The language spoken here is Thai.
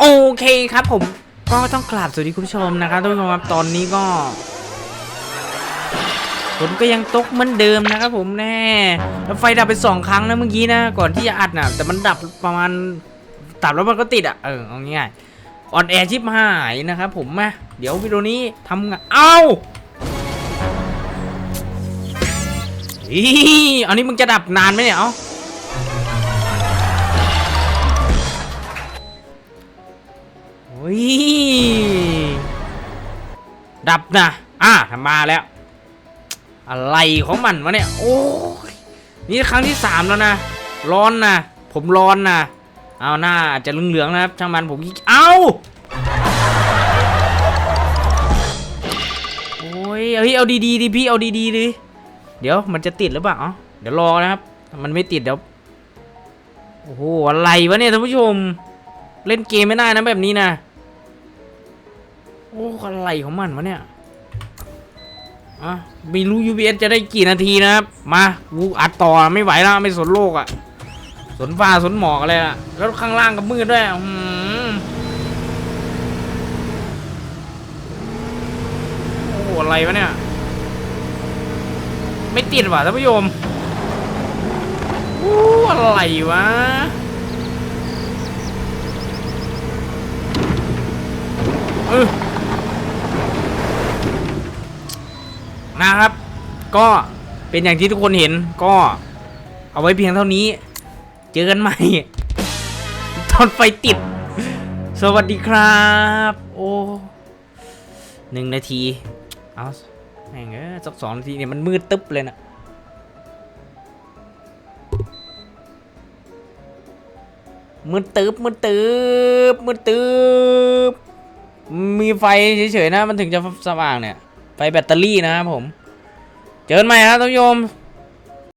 โอเคครับผมก็ต้องกราบสวัสดีคุณผู้ชมนะครับทุกผู้ชมครับตอนนี้ก็ฝนก็ยังตกเหมือนเดิมนะครับผมแน่แล้วไฟดับไปสองครั้งนะเมื่อกี้นะก่อนที่จะอัดนะแต่มันดับประมาณดับแล้วมันก็ติดอะเออเอาง่ายๆออนแอร์ชิปหายนะครับผมมาเดี๋ยววิดีโอนี้ทำงานเอ้าอีอันนี้มึงจะดับนานไหมเนี่ยเอ้า ดับนะอะมาแล้ว อะไรของมันวะเนี่ย โอ้ยนี่ครั้งที่สามแล้วนะ ร้อนนะ ผมร้อนนะ เอาหน้าอาจจะเหลืองๆนะครับ ช่างมันผมเอ้าโอ้ยเฮ้ยเอาดีๆดิพี่ เอาดีๆดิ เดี๋ยวมันจะติดหรือเปล่าเดี๋ยวรอนะครับ มันไม่ติดเดี๋ยว โอ้โห อะไรวะเนี่ยท่านผู้ชม เล่นเกมไม่ได้นะแบบนี้นะ โอ้อะไรของมันวะเนี่ยอะไม่รู้ UBS จะได้กี่นาทีนะครับ มากูอัดต่อไม่ไหวแล้วไม่สนโลกอะ่ะ สนฟ้าสนหมอกอะไรล่ะ แล้วข้างล่างก็มืดด้วยอืมโอ้อะไรวะเนี่ย ไม่ติดว่ะท่านผู้ชมโอ้อะไรวะเออ นะครับ ก็เป็นอย่างที่ทุกคนเห็นก็เอาไว้เพียงเท่านี้ เจอกันใหม่ ตอนไฟติด สวัสดีครับ โอ้หนึ่งนาที เอาแม่งเอ้ยสักสองนาทีเนี่ยมันมืดตึ๊บเลยนะมืดตึ๊บมืดตึ๊บมืดตึ๊บมีไฟเฉยๆนะ มันถึงจะสว่างเนี่ย ไฟแบตเตอรี่นะครับผม เจอกันใหม่ครับท่านผู้ชม